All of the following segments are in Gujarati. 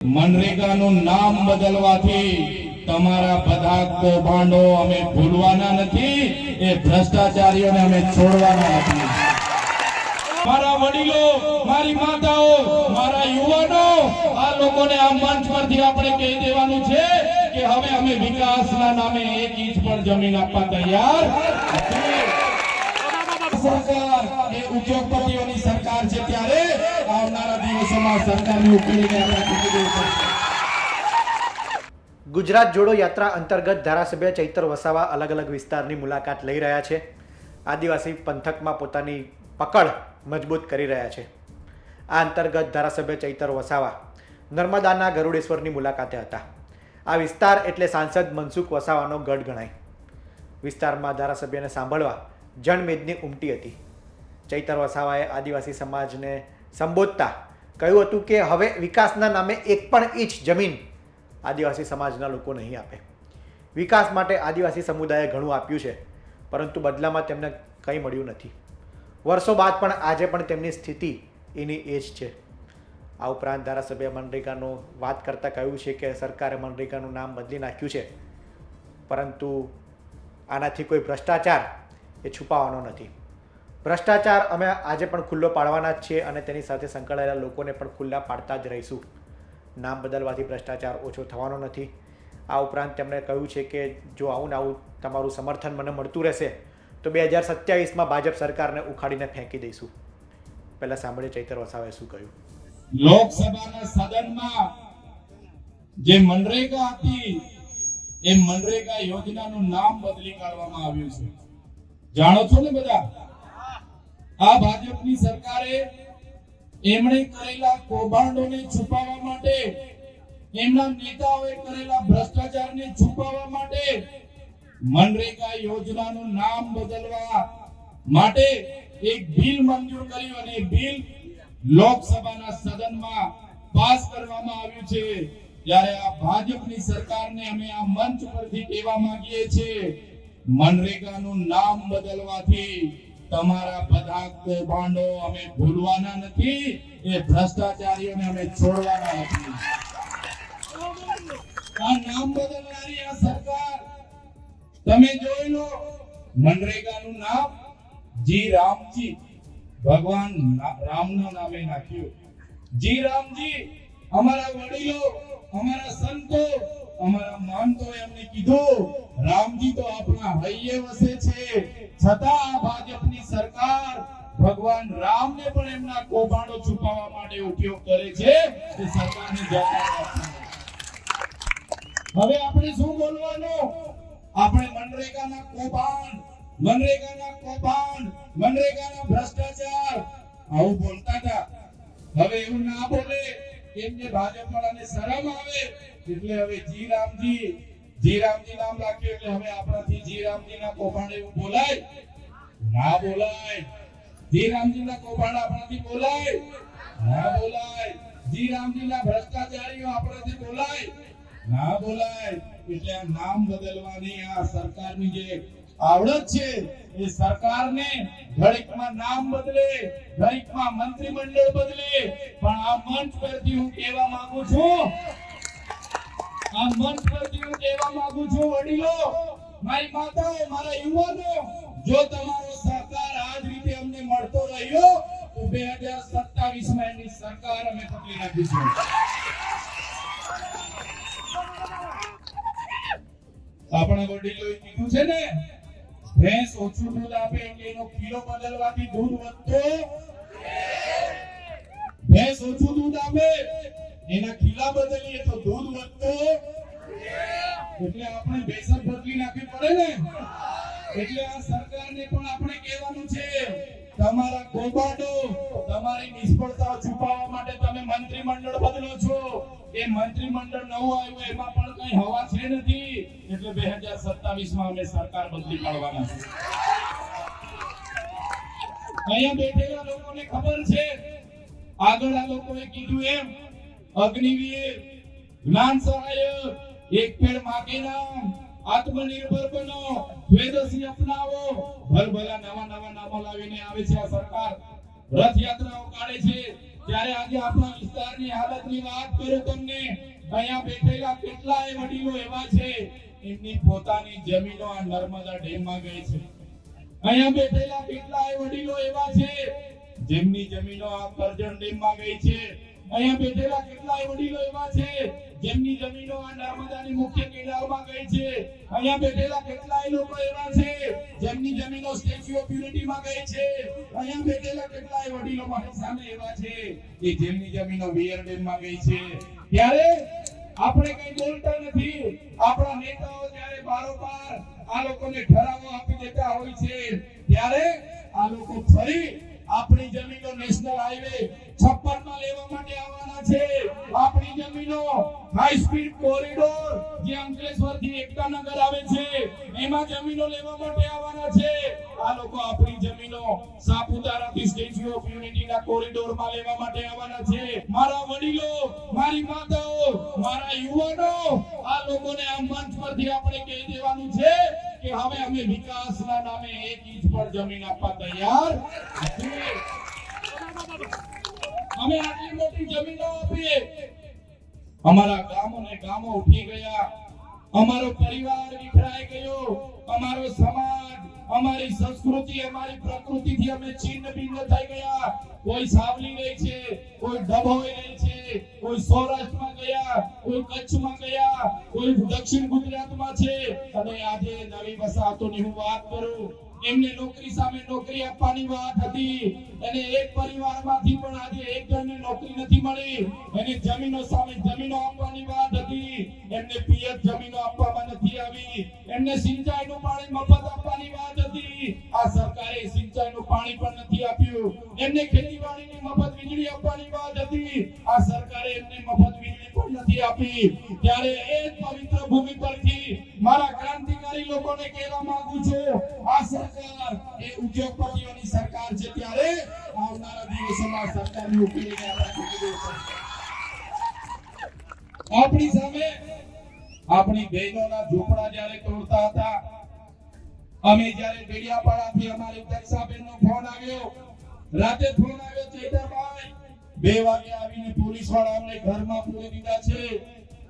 મનરેગાનું નામ બદલવાથી તમારા બધા કૌભાંડો અમે ભૂલવાના નથી, એ ભ્રષ્ટાચારીઓને અમે છોડવાના નથી. મારા વડીલો, મારી માતાઓ, મારા યુવાનો, આ લોકોને આ મંચ પરથી આપણે કહી દેવાનું છે કે હવે અમે વિકાસના નામે એક ઇંચ પણ જમીન આપવા તૈયાર સરકાર, એ ઉદ્યોગપતિઓની સરકાર છે ત્યારે ગુજરાત જોડો યાત્રા અંતર્ગત ધારાસભ્ય ચૈતર વસાવા અલગ અલગ વિસ્તારની મુલાકાત લઈ રહ્યા છે. આદિવાસી પંથકમાં પોતાની પકડ મજબૂત કરી રહ્યા છે. આ અંતર્ગત ધારાસભ્ય ચૈતર વસાવા નર્મદાના ગરુડેશ્વરની મુલાકાતે હતા. આ વિસ્તાર એટલે સાંસદ મનસુખ વસાવાનો ગઢ ગણાય. વિસ્તારમાં ધારાસભ્યને સાંભળવા જનમેદની ઉમટી હતી. ચૈતર વસાવાએ આદિવાસી સમાજને સંબોધતા. કહ્યું હતું કે હવે વિકાસના નામે એક પણ ઇંચ જમીન આદિવાસી સમાજના લોકો નહીં આપે. વિકાસ માટે આદિવાસી સમુદાયે ઘણું આપ્યું છે, પરંતુ બદલામાં તેમને કંઈ મળ્યું નથી. વર્ષો બાદ પણ આજે પણ તેમની સ્થિતિ એની એ જ છે. આ ઉપરાંત ધારાસભ્ય મનરેગાનો વાત કરતાં કહ્યું છે કે સરકારે મનરેગાનું નામ બદલી નાખ્યું છે, પરંતુ આનાથી કોઈ ભ્રષ્ટાચાર એ છુપાવવાનો નથી. ભ્રષ્ટાચાર અમે આજે પણ ખુલ્લો પાડવાના જ છીએ અને તેની સાથે સંકળાયેલા લોકોને પણ ખુલ્લા પાડતા જ રહીશું. નામ બદલવાથી ભ્રષ્ટાચાર ઓછો થવાનો નથી. આ ઉપરાંત તેમણે કહ્યું છે કે જો આવું ને આવું તમારું સમર્થન મને મળતું રહેશે, તો બે હજાર સત્યાવીસમાં ભાજપ સરકારને ઉખાડીને ફેંકી દઈશું. પહેલાં સાંભળે ચૈતર વસાવે શું કહ્યું. લોકસભાના સદનમાં જે મનરેગા હતી, એ મનરેગા યોજનાનું નામ બદલી કાઢવામાં આવ્યું છે. જાણો છો ને બધા? આ ભાજપની સરકારે એમણે કરેલા કૌભાંડોને છુપાવવા માટે, એમના નેતાઓએ કરેલા ભ્રષ્ટાચારને છુપાવવા માટે મનરેગા યોજનાનું નામ બદલવા માટે એક બિલ મંજૂર કર્યું અને બિલ લોકસભાના સદનમાં પાસ કરવામાં આવ્યું છે. ત્યારે આ ભાજપની સરકારને અમે આ મંચ પરથી કહેવા માંગીએ છીએ, મનરેગાનું નામ બદલવાથી તમારા બધા કૌભાંડો અમે ભૂલવાના નથી, એ ભ્રષ્ટાચારીઓને અમે છોડવાના નથી. આ નામ બદલનારી આ સરકાર, તમે જોઈ લો, મનરેગાનું નામ જી રામજી, ભગવાન રામના નામે નાખ્યું. જી રામજી, અમારા વડીલો, અમારા સંતો અમારા તો એમને કીધું. રામજી તો આપણા હૈયે વસે છે. છતાં આ ભાજપની સરકાર ભગવાન રામને પણ એમના કૌભાંડો છુપાવવા માટે ઉપયોગ કરે છે. તે સરકારને હવે આપણે શું બોલવાનું? આપણે મનરેગાના કૌભાંડ મનરેગાના કૌભાંડ, મનરેગાના ભ્રષ્ટાચાર. આવું બોલતા હતા. હવે એવું ના બોલે. કે ભાજપ વાળાને શરમ આવે? એટલે હવે જી રામજી જી રામજી નામ રાખ્યું એટલે હવે આપણાથી જી રામજીના કૌભાંડ એવું બોલાય? ના બોલાય. જી રામજીના કૌભાંડ આપણાથી બોલાય? ના બોલાય. જી રામજીના ભ્રષ્ટાચારીઓ આપણાથી બોલાય? ના બોલાય. એટલે આ નામ બદલવાની આ સરકારની જે આવડત છે. એ સરકારને ઘડીકમાં નામ બદલે, ઘડીકમાં મંત્રીમંડળ બદલે. પણ આ મંચ પરથી હું કહેવા માંગુ છું, આ મંચ પરથી હું કહેવા માંગુ છું વડીલો, મારી માતાઓ, મારા યુવાનો, જો તમારો સહકાર આ જ રીતે અમને મળતો રહ્યો, તો 2027 માં એની સરકાર અમે પકડી નાખીશું આપણા વડીલોએ કીધું છે ને ભેંસ ઓછું દૂધ આપે એટલે એનો કિલો બદલવાથી દૂધ વધતો ભેંસ ઓછું દૂધ આપે, એના કિલા બદલીએ તો દૂધ વધતો એટલે આપણે ભેંસર બદલી નાખવી પડે ને? એટલે આ સરકારને પણ આપણે કહેવાનું છે તમારા કૌભાંડો તમારી નિષ્ફળતા છુપાવવા માટે તમે મંત્રીમંડળ બદલો છો. એ મંત્રીમંડળ નવું આવ્યું, એમાં પણ કઈ હવા છે નથી. એટલે 2027 માં અમે સરકાર બદલી પાડવાના છે અહીંયા બેઠેલા લોકોને ખબર છે. આગળ આ લોકોએ કીધું એમ, અગ્નિવીર જ્ઞાન સહાયક એક પેડ માગે આત્મનિર્ભર બનો. સ્વદેશી અપનાવો ભલભલા નવા નવા નામો લાવીને આવે છે આ સરકાર. રથયાત્રાઓ કાઢે છે. ત્યારે આજે આપણા વિસ્તારની હાલતની વાત કરું તમને. અહીંયા બેઠેલા કેટલાય વડીલો એવા છે, એમની પોતાની જમીનો આ નર્મદા ડેમમાં ગઈ છે. અહીંયા બેઠેલા કેટલાય વડીલો એવા છે, જેમની જમીનો આ કરજણ ડેમમાં ગઈ છે. અહીંયા બેઠેલા કેટલાય વડીલો એવા છે જેમની જમીનો આ નર્મદાની મુખ્ય કેનાલમાં ગઈ છે. અહીંયા બેઠેલા કેટલાય લોકો એવા છે જેમની જમીનો સ્ટેચ્યુ ઓફ યુનિટીમાં ગઈ છે. અહીંયા બેઠેલા કેટલાય વડીલો મારી સામે એવા છે કે જેમની જમીનો વિયર ડેમમાં ગઈ છે. ત્યારે આપણે કઈ બોલતા નથી. આપણા નેતાઓ જ્યારે બારોબાર આ લોકોને ઠરાવો આપી દેતા હોય છે, ત્યારે આ લોકો ફરી આપણી જમીનો નેશનલ હાઈવે 56 માં લેવા માટે આવવાના છે. આપણી જમીનો હાઈ સ્પીડ કોરિડોર જે અંકલેશ્વરથી એકતાનગર આવે છે, એમાં જમીનો લેવા માટે આવવાના છે. આ લોકો આપણી જમીનો સાપુતારા થી સ્ટેચ્યુ ઓફ યુનિટી ના કોરિડોરમાં લેવા માટે આવવાના છે. મારા વડીલો, મારી માતાઓ, મારા યુવાનો, આ લોકોને આ મંચ પરથી આપણે કહી દેવાનું છે કે હવે અમે વિકાસના નામે એક ઇંચ પણ જમીન આપવા તૈયાર અમે આટલી મોટી જમીનો આપીએ. અમારા ગામો ને ગામો ઉઠી ગયા. અમારો પરિવાર વિખરાઈ ગયો. અમારો સમાજ, અમારી સંસ્કૃતિ, અમારી પ્રકૃતિથી અમે છિન્ન ભિન્ન થઈ ગયા. કોઈ સાવલી રહી છે, કોઈ ડભોઈ રહી છે, કોઈ સૌરાષ્ટ્રમાં ગયા, કોઈ કચ્છમાં ગયા, કોઈ દક્ષિણ ગુજરાતમાં છે. અને આજે નવી વસાહતોની હું વાત કરું. એમને નોકરી સામે નોકરી આપવાની વાત હતી. અને એક પરિવારમાંથી પણ આજે એક જણને નોકરી નથી મળી. એને જમીનો સામે જમીનો આપવાની વાત હતી. એમને પિયત જમીનો આપવામાં નથી આવી. એમને સિંચાઈનું પાણી મફત આપવાની વાત હતી. આ સરકારે સિંચાઈનું પાણી પણ નથી આપ્યું. એમને ખેતીવાડીની મફત વીજળી આપવાની વાત હતી. આ સરકારે એમને મફત વીજળી પણ નથી આપી ત્યારે એ પવિત્ર ભૂમિ પરથી મારા ક્રાંતિકારી લોકોને કહેવા માંગુ છું, આ સરકાર, એ ઉદ્યોગપતિઓની સરકાર છે ત્યારે આવનારા દિવસોમાં સરકારની ઉકેલીને. આપણી સામે આપણી બહેનોના ઝૂંપડા જ્યારે તોડતા હતા, અમે જ્યારે ડેડિયાપાડાથી અમારી દક્ષાબેનનો ફોન આવ્યો, રાતે ફોન આવ્યો, ચૈતરભાઈ બે વાગે આવીને પોલીસવાળા અમને ઘરમાં પૂરી દીધા છે.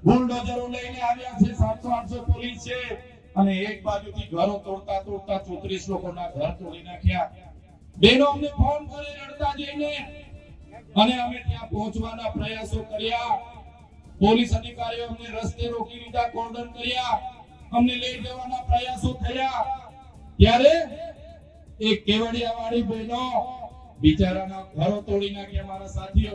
બુલડોઝરો લઈને આવ્યા છે, સાતસો આઠસો પોલીસ છે. અને એક બાજુથી ઘરો તોડતા તોડતા ચોત્રીસ લોકોના ઘર તોડી નાખ્યા. બેનો અમને ફોન કરે રડતા જઈને અને અમે ત્યાં પહોંચવાના પ્રયાસો કર્યા. પોલીસ અધિકારીઓ અમને રસ્તે રોકી લીધા કોર્ડન કર્યા. અમને લઈ જવાના પ્રયાસો થયા. ત્યારે એક કેવડિયા વાળી બહેનો બિચારાના ઘરો તોડી નાખ્યા મારા સાથીઓ.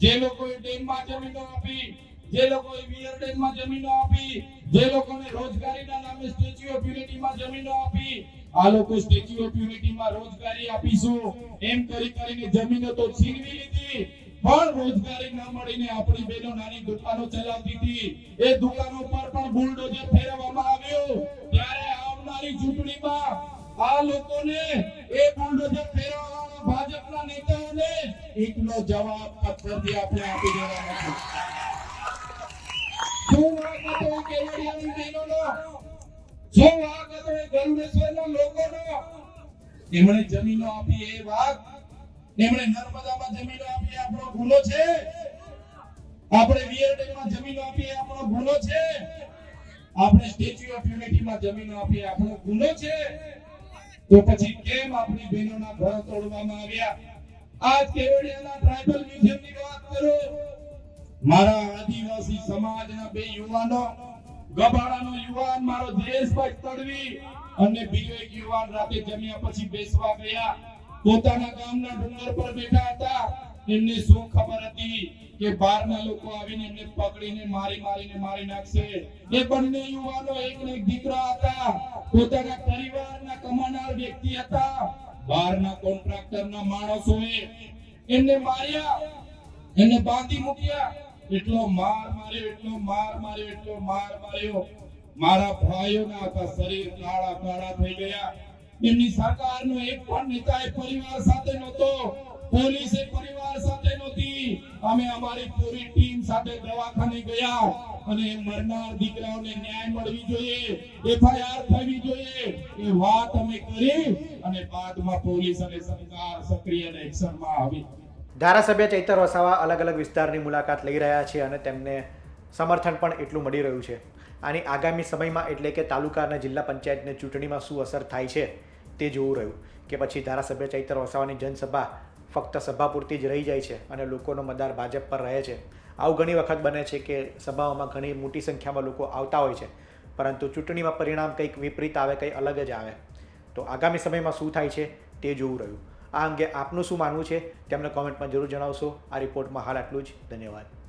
જે લોકોએ ડેમમાં જમીનો આપી, જે લોકોએ વિયર ડેમમાં જમીનો આપી, જે લોકોને રોજગારીના નામે સ્ટેચ્યુ ઓફ યુનિટીમાં જમીનો આપી, આ લોકો સ્ટેચ્યુ ઓફ યુનિટીમાં રોજગારી આપીશું. એમ કરી કરીને જમીનો તો છીનવી લીધી, પણ રોજગારી ન મળીને આપણી બેનો નાની દુકાનો ચલાવતી હતી. એ દુકાનો પર પણ બુલડોઝર ફેરવવામાં આવ્યો. ત્યારે આવનારી ચૂંટણીમાં આ લોકોને એ બુલડોઝર ફેરવવાના ભાજપના નેતાઓને એકનો જવાબ પત્રથી આપણે આપી દેવાનો છે. જમીનો આપી આપણો ગુનો છે. આપણે વિયર ડેમમાં જમીનો આપી આપણો ગુનો છે. આપણે સ્ટેચ્યુ ઓફ યુનિટીમાં જમીનો આપી આપણો ગુનો છે. તો પછી કેમ આપણી બહેનોના ઘર તોડવામાં આવ્યા? આજ કેવડિયાના ટ્રાઇબલ મ્યુઝિયમની વાત કરો. મારા આદિવાસી સમાજના બે યુવાનો, ગબાડાનો યુવાન મારો જયેશભાઈ તડવી અને બીજો એક યુવાન રાતે જમ્યા પછી બેસવા ગયા. પોતાના ગામના ડુંગર પર બેઠા હતા. એમને શું ખબર હતી કે બહારના લોકો આવીને એમને પકડીને મારી મારીને મારી નાખશે? એ બંને યુવાનો એક ને દીકરા હતા. પોતાના પરિવારના કમાનાર વ્યક્તિ હતા. બહારના કોન્ટ્રાક્ટરના માણસોએ એમને માર્યા એને બાંધી મૂક્યા. એટલો માર માર્યો, એટલો માર માર્યો, એટલો માર માર્યો. મારા ભાઈઓના ના શરીર કાળા કાળા થઈ ગયા. એમની સરકારનો એક પણ નેતા પરિવાર સાથે નહોતો. પોલીસ પરિવાર સાથે નહોતી. અમે અમારી પૂરી ટીમ સાથે દવાખાને ગયા અને મરનાર દીકરાઓને ન્યાય મળવી જોઈએ, એફઆઈઆર થવી જોઈએ. એ વાત અમે કરી અને બાદમાં પોલીસ અને સરકાર સક્રિય એક્શનમાં આવી. ધારાસભ્ય ચૈતર વસાવા અલગ અલગ વિસ્તારની મુલાકાત લઈ રહ્યા છે અને તેમને સમર્થન પણ એટલું મળી રહ્યું છે. આની આગામી સમયમાં એટલે કે તાલુકા અને જિલ્લા પંચાયતની ચૂંટણીમાં શું અસર થાય છે તે જોવું રહ્યું કે પછી ધારાસભ્ય ચૈતર વસાવાની જનસભા ફક્ત સભા પૂરતી જ રહી જાય છે અને લોકોનો મદાર ભાજપ પર રહે છે. આવું ઘણી વખત બને છે કે સભાઓમાં ઘણી મોટી સંખ્યામાં લોકો આવતા હોય છે, પરંતુ ચૂંટણીમાં પરિણામ કંઈક વિપરીત આવે, કંઈ અલગ જ આવે. તો આગામી સમયમાં શું થાય છે તે જોવું રહ્યું. આ અંગે આપનું શું માનવું છે તેમને કોમેન્ટમાં જરૂર જણાવશો. આ રિપોર્ટમાં હાલ આટલું જ. ધન્યવાદ.